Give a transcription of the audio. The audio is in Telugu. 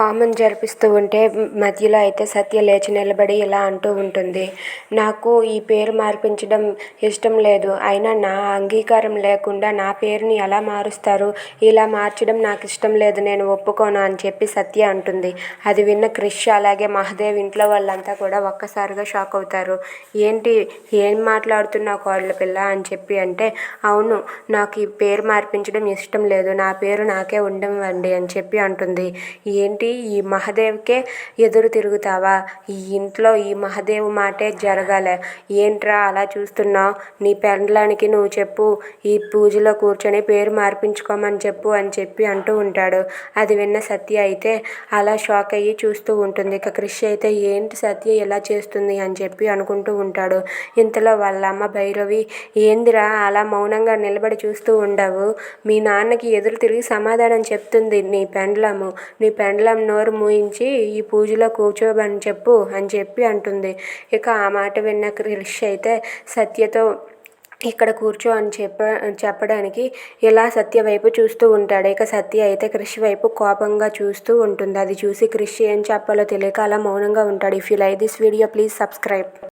హోమం జరిపిస్తూ ఉంటే మధ్యలో అయితే సత్య లేచి నిలబడి ఇలా అంటూ ఉంటుంది. నాకు ఈ పేరు మార్పించడం ఇష్టం లేదు. అయినా నా అంగీకారం లేకుండా నా పేరుని ఎలా మారుస్తారు? ఇలా మార్చడం నాకు ఇష్టం లేదు. నేను ఒప్పుకోను అని చెప్పి సత్య అంటుంది. అది విన్న క్రిష్ అలాగే మహదేవ్ ఇంట్లో వాళ్ళంతా కూడా ఒక్కసారిగా షాక్ అవుతారు. ఏంటి? ఏం మాట్లాడుతున్నావు కోడల పిల్ల అని చెప్పి అంటే అవును నాకు ఈ పేరు మార్పించడం ఇష్టం లేదు. నా పేరు నాకే ఉండవండి అని చెప్పి అంటుంది. ఏంటి? ఈ మహదేవ్కే ఎదురు తిరుగుతావా? ఈ ఇంట్లో ఈ మహదేవ్ మాటే జరగాలి. ఏంట్రా అలా చూస్తున్నావు? నీ పెండ్లానికి నువ్వు చెప్పు. ఈ పూజలో కూర్చొని పేరు మార్పించుకోమని చెప్పు అని చెప్పి అంటూ ఉంటాడు. అది విన్న సత్య అయితే అలా షాక్ అయ్యి చూస్తూ ఉంటుంది. ఇక క్రిష్ అయితే ఏంటి సత్య ఎలా చేస్తుంది అని చెప్పి అనుకుంటూ ఉంటాడు. ఇంతలో వాళ్ళ అమ్మ భైరవి ఏందిరా అలా మౌనంగా నిలబడి చూస్తూ ఉండవు? మీ నాన్నకి ఎదురు తిరిగి సమాధానం చెప్తుంది నీ పెండ్లము నీ పెండ్ల నోరు మూయించి ఈ పూజలో కూర్చోమని చెప్పు అని చెప్పి అంటుంది. ఇక ఆ మాట విన్న క్రిష్ అయితే సత్యతో ఇక్కడ కూర్చో అని చెప్ప చెప్పడానికి ఇలా సత్య వైపు చూస్తూ ఉంటాడు. ఇక సత్య అయితే క్రిష్ వైపు కోపంగా చూస్తూ ఉంటుంది. అది చూసి క్రిష్ ఏం చెప్పాలో తెలియక అలా మౌనంగా ఉంటాడు. If you like this video please subscribe